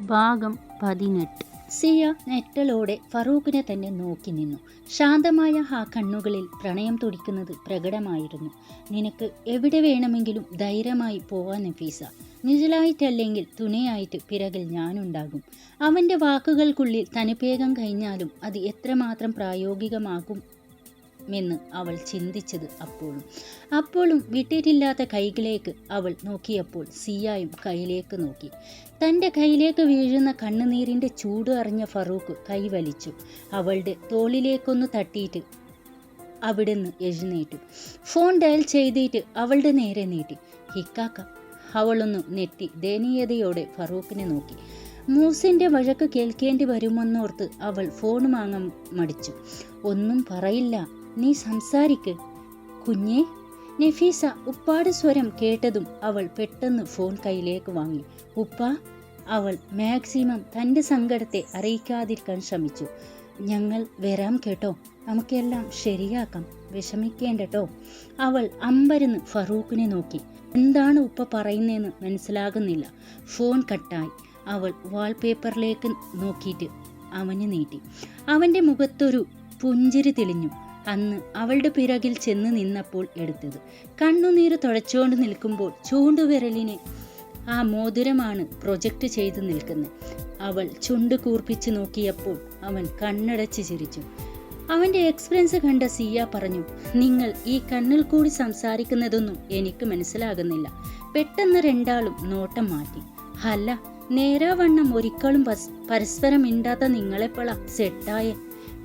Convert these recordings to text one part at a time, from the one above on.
ഭാഗം പതിനെട്ട്. സിയ നെറ്റലോടെ ഫറൂഖിനെ തന്നെ നോക്കി നിന്നു. ശാന്തമായ ആ കണ്ണുകളിൽ പ്രണയം തുടിക്കുന്നത് പ്രകടമായിരുന്നു. നിനക്ക് എവിടെ വേണമെങ്കിലും ധൈര്യമായി പോവാൻ നഫീസ. നിഴലായിട്ടല്ലെങ്കിൽ തുണയായിട്ട് പിറകിൽ ഞാനുണ്ടാകും. അവന്റെ വാക്കുകൾക്കുള്ളിൽ തനിപ്പേകം കഴിഞ്ഞാലും അത് എത്രമാത്രം പ്രായോഗികമാകും മെന്ന് അവൾ ചിന്തിച്ചത് അപ്പോഴും. അപ്പോഴും വിട്ടിട്ടില്ലാത്ത കൈകളിലേക്ക് അവൾ നോക്കിയപ്പോൾ സിയായും കൈയിലേക്ക് നോക്കി. തന്റെ കൈയിലേക്ക് വീഴുന്ന കണ്ണുനീരിന്റെ ചൂട് അറിഞ്ഞ ഫറൂഖ് കൈവലിച്ചു അവളുടെ തോളിലേക്കൊന്ന് തട്ടിയിട്ട് അവിടുന്ന് എഴുന്നേറ്റു. ഫോൺ ഡയൽ ചെയ്തിട്ട് അവളുടെ നേരെ നീട്ടി. ഹിക്കാക്ക. അവളൊന്ന് നെറ്റി ദയനീയതയോടെ ഫറൂഖിനെ നോക്കി. മൂസിന്റെ വഴക്ക് കേൾക്കേണ്ടി വരുമെന്നോർത്ത് അവൾ ഫോൺ വാങ്ങാൻ മടിച്ചു. ഒന്നും പറയില്ല. നീ സംസാരിക്ക്. കുഞ്ഞേ നഫീസ ഉപ്പാട് സ്വരം കേട്ടതും അവൾ പെട്ടെന്ന് ഫോൺ കയ്യിലേക്ക് വാങ്ങി. ഉപ്പ അവൾ മാക്സിമം തന്റെ സങ്കടത്തെ അറിയിക്കാതിരിക്കാൻ ശ്രമിച്ചു. ഞങ്ങൾ വരാം കേട്ടോ. നമുക്കെല്ലാം ശരിയാക്കാം. വിഷമിക്കേണ്ടട്ടോ. അവൾ അമ്പരന്ന് ഫറൂഖിനെ നോക്കി. എന്താണ് ഉപ്പ പറയുന്നതെന്ന് മനസ്സിലാകുന്നില്ല. ഫോൺ കട്ടായി. അവൾ വാൾപേപ്പറിലേക്ക് നോക്കിയിട്ട് അവന് നീട്ടി. അവന്റെ മുഖത്തൊരു പുഞ്ചിരി തെളിഞ്ഞു. അന്ന് അവളുടെ പിറകിൽ ചെന്ന് നിന്നപ്പോൾ എടുത്തത്. കണ്ണുനീര് തുടച്ചുകൊണ്ട് നിൽക്കുമ്പോൾ ചൂണ്ടുവിരലിനെ ആ മോതിരമാണ് പ്രൊജക്റ്റ് ചെയ്ത് നിൽക്കുന്നത്. അവൾ ചുണ്ട് കൂർപ്പിച്ച് നോക്കിയപ്പോൾ അവൻ കണ്ണടച്ച് ചിരിച്ചു. അവന്റെ എക്സ്പീരിയൻസ് കണ്ട സിയ പറഞ്ഞു നിങ്ങൾ ഈ കണ്ണിൽ കൂടി സംസാരിക്കുന്നതൊന്നും എനിക്ക് മനസ്സിലാകുന്നില്ല. പെട്ടെന്ന് രണ്ടാളും നോട്ടം മാറ്റി. അല്ല നേരാവണ്ണം ഒരിക്കലും പരസ്പരം മിണ്ടാത്ത നിങ്ങളെപ്പോള സെട്ടായേ.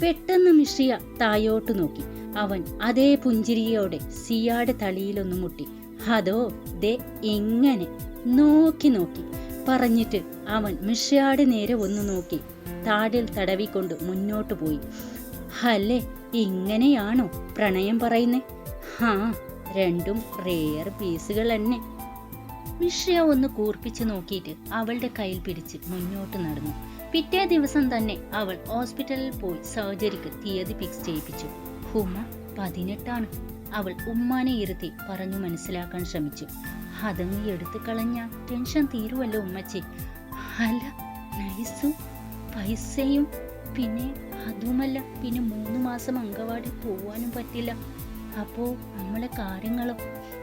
പെട്ടെന്ന് മിഷിയ തായോട്ടു നോക്കി. അവൻ അതേ പുഞ്ചിരിയോടെ സിയാടെ തളിയിലൊന്നു മുട്ടി. അതോ ദേ എങ്ങനെ? നോക്കി നോക്കി. പറഞ്ഞിട്ട് അവൻ മിഷ്രിയാടെ നേരെ ഒന്ന് നോക്കി. താടിൽ തടവിക്കൊണ്ട് മുന്നോട്ട് പോയി. അല്ലേ ഇങ്ങനെയാണോ പ്രണയം പറയുന്നേ? ഹാ രണ്ടും റെയർ പീസുകൾ തന്നെ. മിഷ്യ ഒന്ന് കൂർപ്പിച്ച് നോക്കിയിട്ട് അവളുടെ കയ്യിൽ പിടിച്ച് മുന്നോട്ട് നടന്നു. പിറ്റേ ദിവസം തന്നെ അവൾ ഹോസ്പിറ്റലിൽ പോയി സർജറിക്ക് തീയതി ഫിക്സ് ചെയ്യിപ്പിച്ചു. ഹുമ പതിനെട്ടാണ്. അവൾ ഉമ്മാനെ ഇരുത്തി പറഞ്ഞു മനസ്സിലാക്കാൻ ശ്രമിച്ചു. അതങ്ങ് എടുത്തു കളഞ്ഞ ടെൻഷൻ തീരുവല്ലോ ഉമ്മച്ചി. അല്ല നൈസു പൈസയും. പിന്നെ അതുമല്ല പിന്നെ മൂന്ന് മാസം അങ്കവാടി പോവാനും പറ്റില്ല. അപ്പോ നമ്മളെ കാര്യങ്ങളും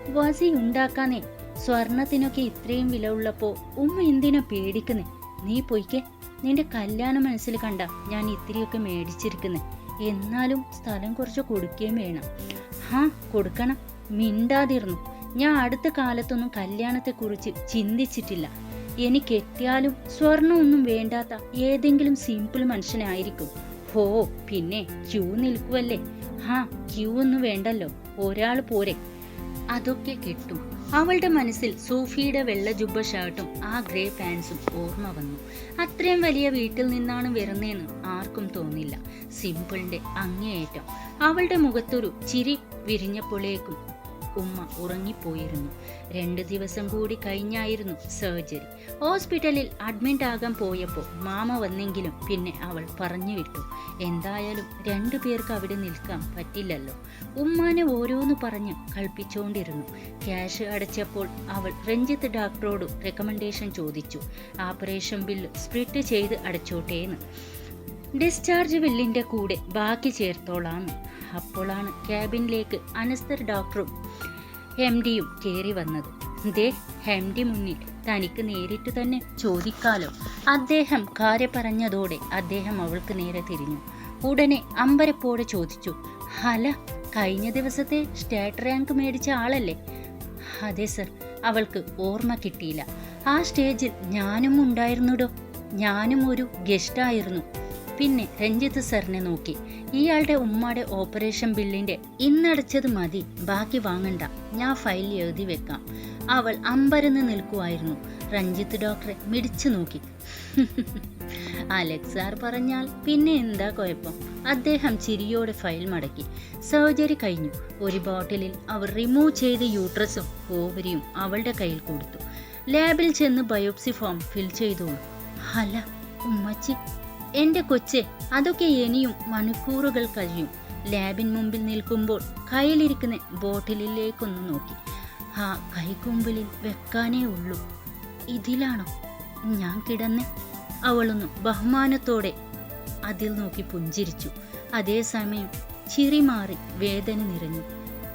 വസി ഉണ്ടാക്കാനേ സ്വർണത്തിനൊക്കെ ഇത്രയും വില ഉള്ളപ്പോ ഉമ്മ എന്തിനാ പേടിക്കുന്നേ? നീ പൊയ്ക്കെ. നിന്റെ കല്യാണ മനസ്സിൽ കണ്ട ഞാൻ ഇത്തിരിയൊക്കെ മേടിച്ചിരിക്കുന്നത് എന്നാലും സ്ഥലം കുറച്ച് കൊടുക്കുകയും വേണം. ഹാ കൊടുക്കണം. മിണ്ടാതിരുന്നു. ഞാൻ അടുത്ത കാലത്തൊന്നും കല്യാണത്തെക്കുറിച്ച് ചിന്തിച്ചിട്ടില്ല. എനിക്ക് എത്തിയാലും സ്വർണമൊന്നും വേണ്ടാത്ത ഏതെങ്കിലും സിമ്പിൾ മനുഷ്യനായിരിക്കും ഹോ പിന്നെ ക്യൂ നിൽക്കുവല്ലേ? ഹാ ക്യൂ ഒന്നും വേണ്ടല്ലോ. ഒരാൾ പോരെ. അതൊക്കെ കിട്ടും. അവളുടെ മനസ്സിൽ സൂഫിയുടെ വെള്ള ജുബ്ബ ഷർട്ടും ആ ഗ്രേ പാൻസും ഓർമ്മ വന്നു. അത്രയും വലിയ വീട്ടിൽ നിന്നാണ് വരുന്നതെന്ന് ആർക്കും തോന്നില്ല. സിമ്പിളിന്റെ അങ്ങേയറ്റം. അവളുടെ മുഖത്തൊരു ചിരി വിരിഞ്ഞപ്പോഴേക്കും ഉമ്മ ഉറങ്ങിപ്പോയിരുന്നു. രണ്ട് ദിവസം കൂടി കഴിഞ്ഞായിരുന്നു സർജറി. ഹോസ്പിറ്റലിൽ അഡ്മിറ്റ് ആകാൻ പോയപ്പോൾ മാമ വന്നെങ്കിലും പിന്നെ അവൾ പറഞ്ഞു വിട്ടു എന്തായാലും രണ്ടു പേർക്ക് അവിടെ നിൽക്കാൻ പറ്റില്ലല്ലോ. ഉമ്മാനെ ഓരോന്ന് പറഞ്ഞ് കളിപ്പിച്ചുകൊണ്ടിരുന്നു ക്യാഷ് അടച്ചപ്പോൾ അവൾ രഞ്ജിത്ത് ഡോക്ടറോട് റെക്കമെൻഡേഷൻ ചോദിച്ചു ഓപ്പറേഷൻ ബില്ല് സ്പ്ലിറ്റ് ചെയ്ത് അടച്ചോട്ടേന്ന്. ഡിസ്ചാർജ് ബില്ലിന്റെ കൂടെ ബാക്കി ചേർത്തോളാം. അപ്പോഴാണ് ക്യാബിനിലേക്ക് അനസ്തർ ഡോക്ടറും എം ഡിയും കയറി വന്നത്. ദേ എം ഡി മുന്നിൽ തനിക്ക് നേരിട്ട് തന്നെ ചോദിക്കാലോ. അദ്ദേഹം കാര്യം പറഞ്ഞതോടെ അദ്ദേഹം അവൾക്ക് നേരെ തിരിഞ്ഞു. ഉടനെ അമ്പരപ്പോടെ ചോദിച്ചു ഹല കഴിഞ്ഞ ദിവസത്തെ സ്റ്റേറ്റ് റാങ്ക് മേടിച്ച ആളല്ലേ? അതെ സർ. അവൾക്ക് ഓർമ്മ കിട്ടിയില്ല. ആ സ്റ്റേജിൽ ഞാനും ഉണ്ടായിരുന്നുടോ? ഞാനും ഒരു ഗസ്റ്റായിരുന്നു. പിന്നെ രഞ്ജിത്ത് സാറിനെ നോക്കി. ഇയാളുടെ ഉമ്മയുടെ ഓപ്പറേഷൻ ബില്ലിന്റെ ഇന്നടച്ചത് മതി ബാക്കി വാങ്ങണ്ട. ഞാൻ ഫയൽ എഴുതി വെക്കാം. അവൾ അമ്പരന്ന് നിൽക്കുമായിരുന്നു രഞ്ജിത്ത് ഡോക്ടറെ മിടിച്ചു നോക്കി. അലക്സ് സാർ പറഞ്ഞാൽ പിന്നെ എന്താ കുഴപ്പം? അദ്ദേഹം ചിരിയോടെ ഫയൽ മടക്കി. സർജറി കഴിഞ്ഞു. ഒരു ബോട്ടിലിൽ അവർ റിമൂവ് ചെയ്ത യൂട്രസും ഓവരിയും അവളുടെ കയ്യിൽ കൊടുത്തു. ലാബിൽ ചെന്ന് ബയോപ്സി ഫോം ഫിൽ ചെയ്തോളൂ അല്ല ഉമ്മച്ചി എന്റെ കൊച്ചെ അതൊക്കെ ഇനിയും മണിക്കൂറുകൾ കഴിയും ലാബിൻ മുമ്പിൽ നിൽക്കുമ്പോൾ കയ്യിലിരിക്കുന്ന ബോട്ടിലിലേക്കൊന്ന് നോക്കി. ആ കൈകൊമ്പിലിൽ വെക്കാനേ ഉള്ളൂ. ഇതിലാണോ? ഞാൻ കിടന്ന് അവളൊന്ന് ബഹുമാനത്തോടെ അതിൽ നോക്കി പുഞ്ചിരിച്ചു. അതേസമയം ചിരി മാറി വേദന നിറഞ്ഞു.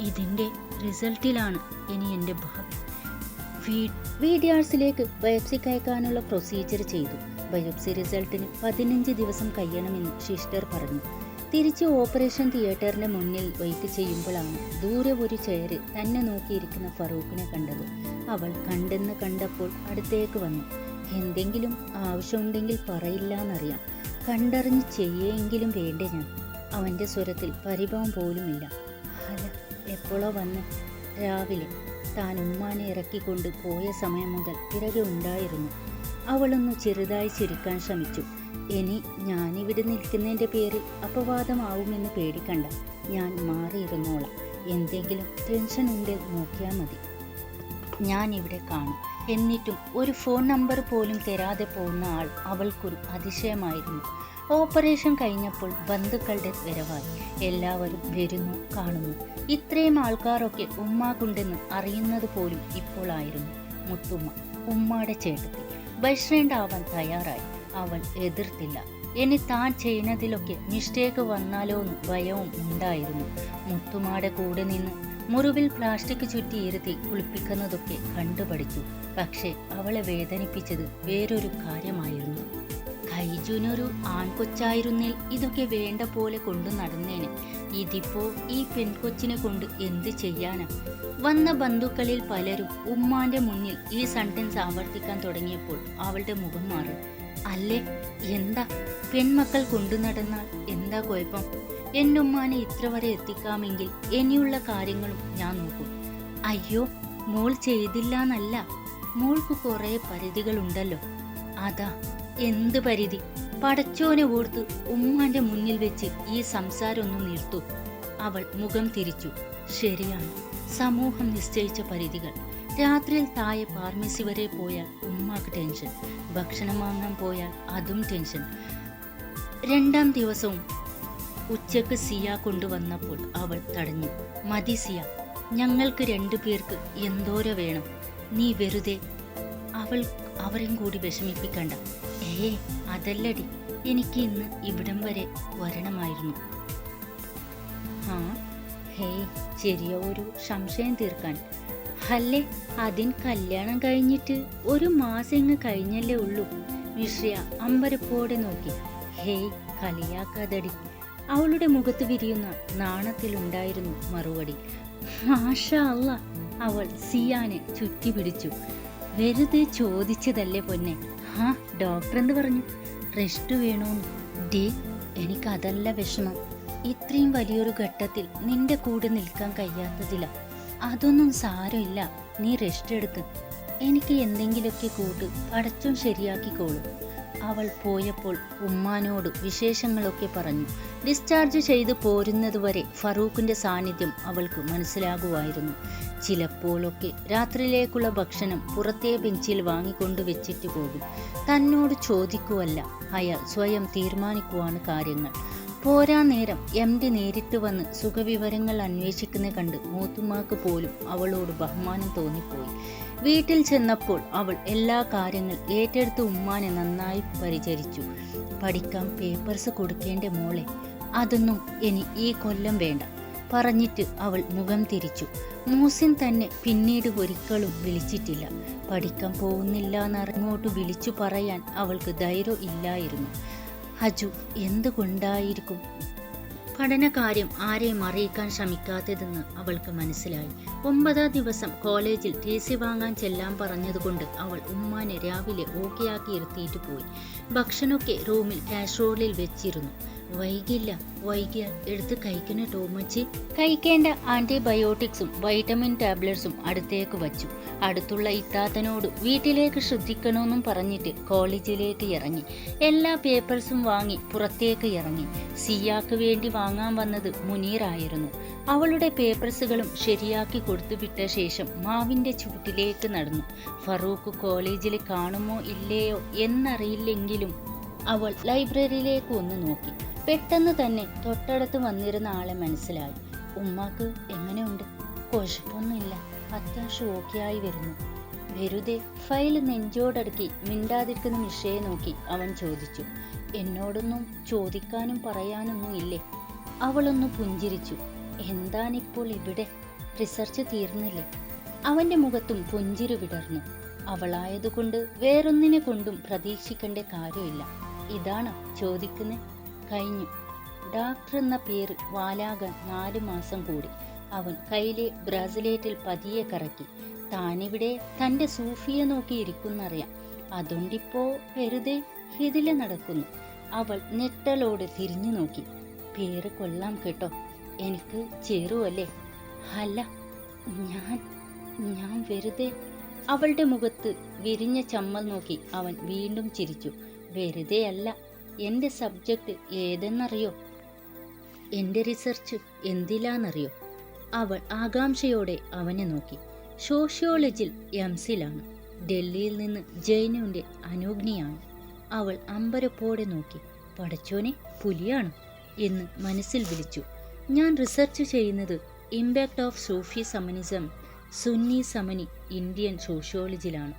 ഇതിന്റെ റിസൾട്ടിലാണ് ഇനി എന്റെ ഭാവി വീഡിയാഴ്സിലേക്ക് ബയോപ്സി അയക്കാനുള്ള പ്രൊസീജിയർ ചെയ്തു. ബയോപ്സി റിസൾട്ടിന് പതിനഞ്ച് ദിവസം കഴിയണമെന്ന് സിസ്റ്റർ പറഞ്ഞു. തിരിച്ച് ഓപ്പറേഷൻ തിയേറ്ററിന് മുന്നിൽ വെയിറ്റ് ചെയ്യുമ്പോഴാണ് ദൂരെ ഒരു ചേര് തന്നെ നോക്കിയിരിക്കുന്ന ഫറൂഖിനെ കണ്ടത്. അവൾ കണ്ടെന്ന് കണ്ടപ്പോൾ അടുത്തേക്ക് വന്നു. എന്തെങ്കിലും ആവശ്യമുണ്ടെങ്കിൽ പറയില്ല എന്നറിയാം കണ്ടറിഞ്ഞ് ചെയ്യെങ്കിലും വേണ്ടേ ഞാൻ. അവന്റെ സ്വരത്തിൽ പരിഭവം പോലുമില്ല. അല്ല എപ്പോഴോ വന്ന് രാവിലെ താൻ ഉമ്മാനെ ഇറക്കിക്കൊണ്ട് പോയ സമയം മുതൽ പിറകെ ഉണ്ടായിരുന്നു. അവളൊന്ന് ചെറുതായി ചിരിക്കാൻ ശ്രമിച്ചു. ഇനി ഞാനിവിടെ നിൽക്കുന്നതിന്റെ പേരിൽ അപവാദമാവുമെന്ന് പേടിക്കണ്ട. ഞാൻ മാറിയിരുന്നോളാം. എന്തെങ്കിലും ടെൻഷൻ ഉണ്ട് നോക്കിയാൽ മതി. ഞാൻ ഇവിടെ കാണും. എന്നിട്ടും ഒരു ഫോൺ നമ്പർ പോലും തരാതെ പോകുന്ന ആൾ അവൾക്കൊരു അതിശയമായിരുന്നു. ഓപ്പറേഷൻ കഴിഞ്ഞപ്പോൾ ബന്ധുക്കളുടെ വരവായി. എല്ലാവരും വരുന്നു കാണുന്നു. ഇത്രയും ആൾക്കാരൊക്കെ ഉമ്മാക്കുണ്ടെന്ന് അറിയുന്നത് പോലും ഇപ്പോഴായിരുന്നു മുത്തുമ്മ ഉമ്മാടെ ചേട്ടത്തി. ആവാൻ തയ്യാറായി. അവൾ എതിർത്തില്ല. ഇനി താൻ ചെയ്യുന്നതിലൊക്കെ മിസ്റ്റേക്ക് വന്നാലോ എന്ന് ഭയവും ഉണ്ടായിരുന്നു. മുത്തുമാടെ കൂടെ നിന്ന് മുറിവിൽ പ്ലാസ്റ്റിക് ചുറ്റി ഇരുത്തി കുളിപ്പിക്കുന്നതൊക്കെ കണ്ടുപഠിച്ചു. പക്ഷേ അവളെ വേദനിപ്പിച്ചത് വേറൊരു കാര്യമായിരുന്നു. കൈജുനൊരു ആൺകൊച്ചായിരുന്നേൽ ഇതൊക്കെ വേണ്ട പോലെ കൊണ്ടു നടന്നേനെ. ഇതിപ്പോ ഈ പെൺകൊച്ചിനെ കൊണ്ട് എന്ത് ചെയ്യാനാ? വന്ന ബന്ധുക്കളിൽ പലരും ഉമ്മാന്റെ മുന്നിൽ ഈ സെന്റൻസ് ആവർത്തിക്കാൻ തുടങ്ങിയപ്പോൾ അവളുടെ മുഖം മാറി. അല്ലേ? എന്താ? പെൺമക്കൾ കൊണ്ടു നടന്നാൽ എന്താ കുഴപ്പം? എന്നുമ്മാനെ ഇത്ര വരെ എത്തിക്കാമെങ്കിൽ ഇനിയുള്ള കാര്യങ്ങളും ഞാൻ നോക്കും. അയ്യോ മോൾ ചെയ്തില്ല എന്നല്ല മോൾക്ക് കുറെ പരിധികളുണ്ടല്ലോ. അതാ എന്ത് പരിധി? പടച്ചോനെ ഓർത്ത് ഉമ്മാന്റെ മുന്നിൽ വെച്ച് ഈ സംസാരമൊന്നും നിർത്തു. അവൾ മുഖം തിരിച്ചു. ശരിയാണ്. സമൂഹം നിശ്ചയിച്ച പരിധികൾ. രാത്രിയിൽ താഴെ ഫാർമസി വരെ പോയാൽ ഉമ്മാക്ക് ടെൻഷൻ ഭക്ഷണം വാങ്ങാൻ പോയാൽ അതും ടെൻഷൻ രണ്ടാം ദിവസവും ഉച്ചയ്ക്ക് സിയ കൊണ്ടുവന്നപ്പോൾ അവൾ തടഞ്ഞു. മതി സിയ ഞങ്ങൾക്ക് രണ്ടു പേർക്ക് എന്തോര വേണം. നീ വെറുതെ അവൾ അവരെയും കൂടി വിഷമിപ്പിക്കണ്ട. ഏ അതല്ലടി. എനിക്ക് ഇന്ന് ഇവിടം വരെ വരണമായിരുന്നു. ആ ഹേയ് ചെറിയ ഒരു സംശയം തീർക്കാൻ. അല്ലേ അതിൻ കല്യാണം കഴിഞ്ഞിട്ട് ഒരു മാസം ഇങ്ങ് കഴിഞ്ഞല്ലേ ഉള്ളൂ. മിശ്രിയ അമ്പരപ്പോടെ നോക്കി. ഹേയ് കളിയാക്കാതടി. അവളുടെ മുഖത്ത് വിരിയുന്ന നാണത്തിലുണ്ടായിരുന്നു മറുപടി. മാഷ അല്ല അവൾ സിയാനെ ചുറ്റി പിടിച്ചു വെറുതെ ചോദിച്ചതല്ലേ പൊന്നെ. ആ ഡോക്ടർ എന്ത് പറഞ്ഞു? റെസ്റ്റ് വേണോന്ന്. ഡേ എനിക്കതല്ല വിഷമം. ഇത്രയും വലിയൊരു ഘട്ടത്തിൽ നിന്റെ കൂടെ നിൽക്കാൻ കഴിയാത്തതില്ല അതൊന്നും സാരമില്ല. നീ റെസ്റ്റ് എടുക്ക്. എനിക്ക് എന്തെങ്കിലുമൊക്കെ കൂട്ട് പടച്ചും ശരിയാക്കിക്കോളും. അവൾ പോയപ്പോൾ ഉമ്മാനോട് വിശേഷങ്ങളൊക്കെ പറഞ്ഞു. ഡിസ്ചാർജ് ചെയ്ത് പോരുന്നതുവരെ ഫറൂഖിന്റെ സാന്നിധ്യം അവൾക്ക് മനസ്സിലാകുമായിരുന്നു. ചിലപ്പോഴൊക്കെ രാത്രിയിലേക്കുള്ള ഭക്ഷണം പുറത്തെ ബെഞ്ചിൽ വാങ്ങിക്കൊണ്ടു വെച്ചിട്ട് പോകും. തന്നോട് ചോദിക്കുവല്ല അയാൾ സ്വയം തീരുമാനിക്കുവാണ് കാര്യങ്ങൾ. പോരാ നേരം എം ഡി നേരിട്ട് വന്ന് സുഖവിവരങ്ങൾ അന്വേഷിക്കുന്ന കണ്ട് മൂത്തുമാക്ക് പോലും അവളോട് ബഹുമാനം തോന്നിപ്പോയി. വീട്ടിൽ ചെന്നപ്പോൾ അവൾ എല്ലാ കാര്യങ്ങൾ ഏറ്റെടുത്ത് ഉമ്മാനെ നന്നായി പരിചരിച്ചു. പഠിക്കാൻ പേപ്പേഴ്സ് കൊടുക്കേണ്ട മോളെ അതൊന്നും ഇനി ഈ കൊല്ലം വേണ്ട പറഞ്ഞിട്ട് അവൾ മുഖം തിരിച്ചു. മൂസിൻ തന്നെ പിന്നീട് ഒരിക്കലും വിളിച്ചിട്ടില്ല. പഠിക്കാൻ പോകുന്നില്ല എന്നറിങ്ങോട്ട് വിളിച്ചു പറയാൻ അവൾക്ക് ധൈര്യം ഇല്ലായിരുന്നു. ഹജു എന്തുകൊണ്ടായിരിക്കും? പഠനകാര്യം ആരെയും അറിയിക്കാൻ ശ്രമിക്കാത്തതെന്ന് അവൾക്ക് മനസ്സിലായി. ഒമ്പതാം ദിവസം കോളേജിൽ ടി സി വാങ്ങാൻ ചെല്ലാൻ പറഞ്ഞതുകൊണ്ട് അവൾ ഉമ്മാനെ രാവിലെ ഓക്കെയാക്കി ഇരുത്തിയിട്ട് പോയി. ഭക്ഷണമൊക്കെ റൂമിൽ കാഷറോളിൽ വെച്ചിരുന്നു. വൈകില്ല വൈകിയാൽ എടുത്ത് കഴിക്കുന്ന ടോമച്ചി കഴിക്കേണ്ട ആന്റിബയോട്ടിക്സും വൈറ്റമിൻ ടാബ്ലറ്റ്സും അടുത്തേക്ക് വച്ചു. അടുത്തുള്ള ഇത്താത്തനോട് വീട്ടിലേക്ക് ശ്രദ്ധിക്കണമെന്നും പറഞ്ഞിട്ട് കോളേജിലേക്ക് ഇറങ്ങി. എല്ലാ പേപ്പേഴ്സും വാങ്ങി പുറത്തേക്ക് ഇറങ്ങി. സിയാക്ക് വേണ്ടി വാങ്ങാൻ വന്നത് മുനീറായിരുന്നു. അവളുടെ പേപ്പേഴ്സുകളും ശരിയാക്കി കൊടുത്തുവിട്ട ശേഷം മാവിന്റെ ചുവട്ടിലേക്ക് നടന്നു. ഫറൂഖ് കോളേജിൽ കാണുമോ ഇല്ലയോ എന്നറിയില്ലെങ്കിലും അവൾ ലൈബ്രറിയിലേക്ക് ഒന്ന് നോക്കി. പെട്ടെന്ന് തന്നെ തൊട്ടടുത്ത് വന്നിരുന്ന ആളെ മനസ്സിലായി. ഉമ്മാക്ക് എങ്ങനെയുണ്ട്? കുഴപ്പമൊന്നുമില്ല. അത്യാവശ്യം ഓക്കെയായി വരുന്നു. വെറുതെ ഫയൽ നെഞ്ചോടടുക്കി മിണ്ടാതിരിക്കുന്ന മിഷയെ നോക്കി അവൻ ചോദിച്ചു. എന്നോടൊന്നും ചോദിക്കാനും പറയാനൊന്നും ഇല്ലേ? അവളൊന്ന് പുഞ്ചിരിച്ചു. എന്താണിപ്പോൾ ഇവിടെ? റിസർച്ച് തീർന്നില്ലേ? അവന്റെ മുഖത്തും പുഞ്ചിരി വിടർന്നു. അവളായതുകൊണ്ട് വേറൊന്നിനെ കൊണ്ടും പ്രതീക്ഷിക്കേണ്ട കാര്യമില്ല. ഇതാണ് ചോദിക്കുന്നത് കഴിഞ്ഞു. ഡാക്ടർ എന്ന പേര് വാലാകാൻ നാലു മാസം കൂടി. അവൻ കയ്യിലെ ബ്രാസിലേറ്റിൽ പതിയെ കറക്കി. താനിവിടെ തന്റെ സൂഫിയെ നോക്കി ഇരിക്കുന്നറിയാം അതുകൊണ്ടിപ്പോ വെറുതെ ഇതിലെ നടക്കുന്നു. അവൾ നെട്ടലോട് തിരിഞ്ഞു നോക്കി. പേര് കൊള്ളാം കേട്ടോ. എനിക്ക് ചേരുവല്ലേ അല്ല? ഞാൻ ഞാൻ വെറുതെ. അവളുടെ മുഖത്ത് വിരിഞ്ഞ ചമ്മൽ നോക്കി അവൻ വീണ്ടും ചിരിച്ചു. വെറുതെ അല്ല എന്റെ സബ്ജക്റ്റ് ഏതെന്നറിയോ? എന്റെ റിസർച്ച് എന്തിലാന്നറിയോ? അവൾ ആകാംക്ഷയോടെ അവനെ നോക്കി. സോഷ്യോളജിയിൽ എംസിലാണ് ഡൽഹിയിൽ നിന്ന് ജൈനുവിന്റെ അനുഗ്നിയാണ് അവൾ അമ്പരപ്പോടെ നോക്കി. പടച്ചോനെ പുലിയാണ് എന്ന് മനസ്സിൽ വിളിച്ചു. ഞാൻ റിസർച്ച് ചെയ്യുന്നത് impact of sufi shamanism sunni സമനി Indian സോഷ്യോളജിയിലാണ്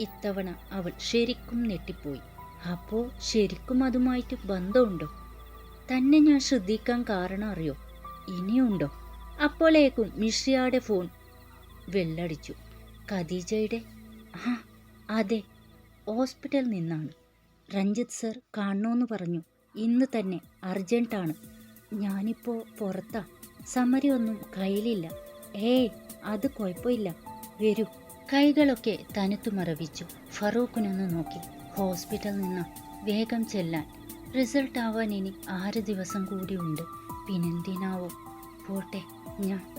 ഇത്തവണ അവൾ ശരിക്കും നെട്ടിപ്പോയി അപ്പോൾ ശരിക്കും അതുമായിട്ട് ബന്ധമുണ്ടോ? തന്നെ ഞാൻ ശ്രദ്ധിക്കാൻ കാരണം അറിയോ? ഇനിയുണ്ടോ? അപ്പോഴേക്കും മിഷിയുടെ ഫോൺ വെള്ളടിച്ചു. ഖദീജയുടെ ആ അതെ ഹോസ്പിറ്റലിൽ നിന്നാണ്. രഞ്ജിത്ത് സർ കാണണമെന്ന് പറഞ്ഞു. ഇന്ന് തന്നെ അർജന്റാണ് ഞാനിപ്പോൾ പുറത്താ. സമരി ഒന്നും കയ്യിലില്ല. ഏയ് അത് കുഴപ്പമില്ല. വരൂ. കൈകളൊക്കെ തനുത്തു മറവിച്ചു ഫറൂഖിനൊന്ന് നോക്കി. ഹോസ്പിറ്റലിൽ നിന്ന് വേഗം ചെല്ലാൻ. റിസൾട്ട് ആവാൻ ഇനി ആറ് ദിവസം കൂടിയുണ്ട്. പിന്നെന്തിനാവോ? പോട്ടെ ഞാൻ.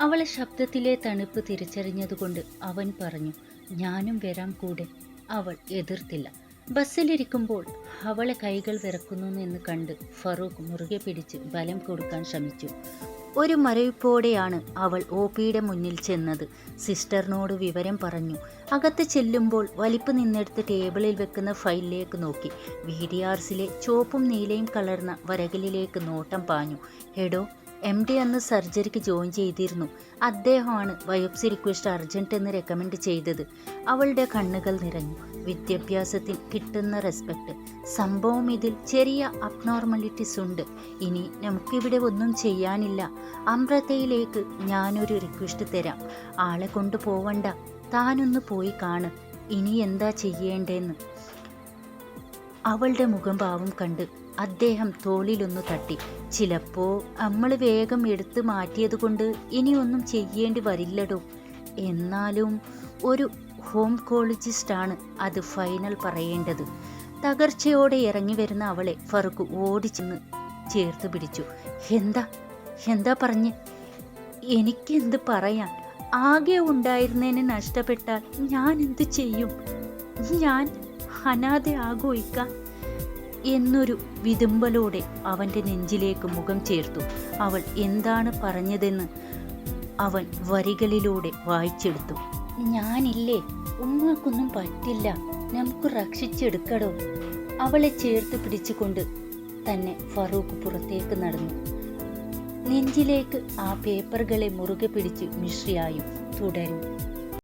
അവളെ ശബ്ദത്തിലെ തണുപ്പ് തിരിച്ചറിഞ്ഞതുകൊണ്ട് അവൻ പറഞ്ഞു ഞാനും വരാം കൂടെ. അവൾ എതിർത്തില്ല. ബസ്സിലിരിക്കുമ്പോൾ അവളെ കൈകൾ വിറക്കുന്നു എന്ന് കണ്ട് ഫറൂഖ് മുറുകെ പിടിച്ച് ബലം കൊടുക്കാൻ ശ്രമിച്ചു. ഒരു മരവിപ്പോടെയാണ് അവൾ ഒ പിയുടെ മുന്നിൽ ചെന്നത്. സിസ്റ്ററിനോട് വിവരം പറഞ്ഞു. അകത്ത് ചെല്ലുമ്പോൾ വലിപ്പ് നിന്നെടുത്ത് ടേബിളിൽ വെക്കുന്ന ഫയലിലേക്ക് നോക്കി. വി ഡി ആർസിലെ ചുവപ്പും നീലയും കലർന്ന വരകലിലേക്ക് നോട്ടം പാഞ്ഞു. എടോ എം ഡി അന്ന് സർജറിക്ക് ജോയിൻ ചെയ്തിരുന്നു. അദ്ദേഹമാണ് ബയോപ്സി റിക്വസ്റ്റ് അർജന്റ് എന്ന് റെക്കമെൻഡ് ചെയ്തത്. അവളുടെ കണ്ണുകൾ നിറഞ്ഞു. വിദ്യാഭ്യാസത്തിൽ കിട്ടുന്ന റെസ്പെക്ട് സംഭവം ഇതിൽ ചെറിയ അബ്നോർമാലിറ്റീസ് ഉണ്ട്. ഇനി നമുക്കിവിടെ ഒന്നും ചെയ്യാനില്ല. അമൃതയിലേക്ക് ഞാനൊരു റിക്വസ്റ്റ് തരാം. ആളെ കൊണ്ട് പോവണ്ട. താനൊന്ന് പോയി കാണ്. ഇനി എന്താ ചെയ്യേണ്ടതെന്ന് അവളുടെ മുഖംഭാവം കണ്ട് അദ്ദേഹം തോളിലൊന്ന് തട്ടി. ചിലപ്പോ നമ്മൾ വേഗം എടുത്തു മാറ്റിയത് കൊണ്ട് ഇനിയൊന്നും ചെയ്യേണ്ടി വരില്ലടോ. എന്നാലും ഒരു ഹോം കോളജിസ്റ്റാണ് അത് ഫൈനൽ പറയേണ്ടത്. തകർച്ചയോടെ ഇറങ്ങി വരുന്ന അവളെ ഫറുഖ് ഓടിച്ചെന്ന് ചേർത്ത് പിടിച്ചു. എന്താ? എന്താ പറഞ്ഞ്? എനിക്കെന്ത് പറയാൻ? ആകെ ഉണ്ടായിരുന്നതിന് നഷ്ടപ്പെട്ടാൽ ഞാൻ എന്ത് ചെയ്യും? ഞാൻ അനാഥ ആഗോയിക്കാൻ എന്നൊരു വിതുമ്പലോടെ അവന്റെ നെഞ്ചിലേക്ക് മുഖം ചേർത്തു. അവൾ എന്താണ് പറഞ്ഞതെന്ന് അവൻ വരികളിലൂടെ വായിച്ചെടുത്തു. ഞാനില്ലേ ഉമ്മാക്കൊന്നും പറ്റില്ല. നമുക്ക് രക്ഷിച്ചെടുക്കടോ. അവളെ ചേർത്ത് പിടിച്ചുകൊണ്ട് തന്നെ ഫറൂഖ് പുറത്തേക്ക് നടന്നു. നെഞ്ചിലേക്ക് ആ പേപ്പറുകളെ മുറുകെ പിടിച്ച് മിശ്രിയായും തുടരും.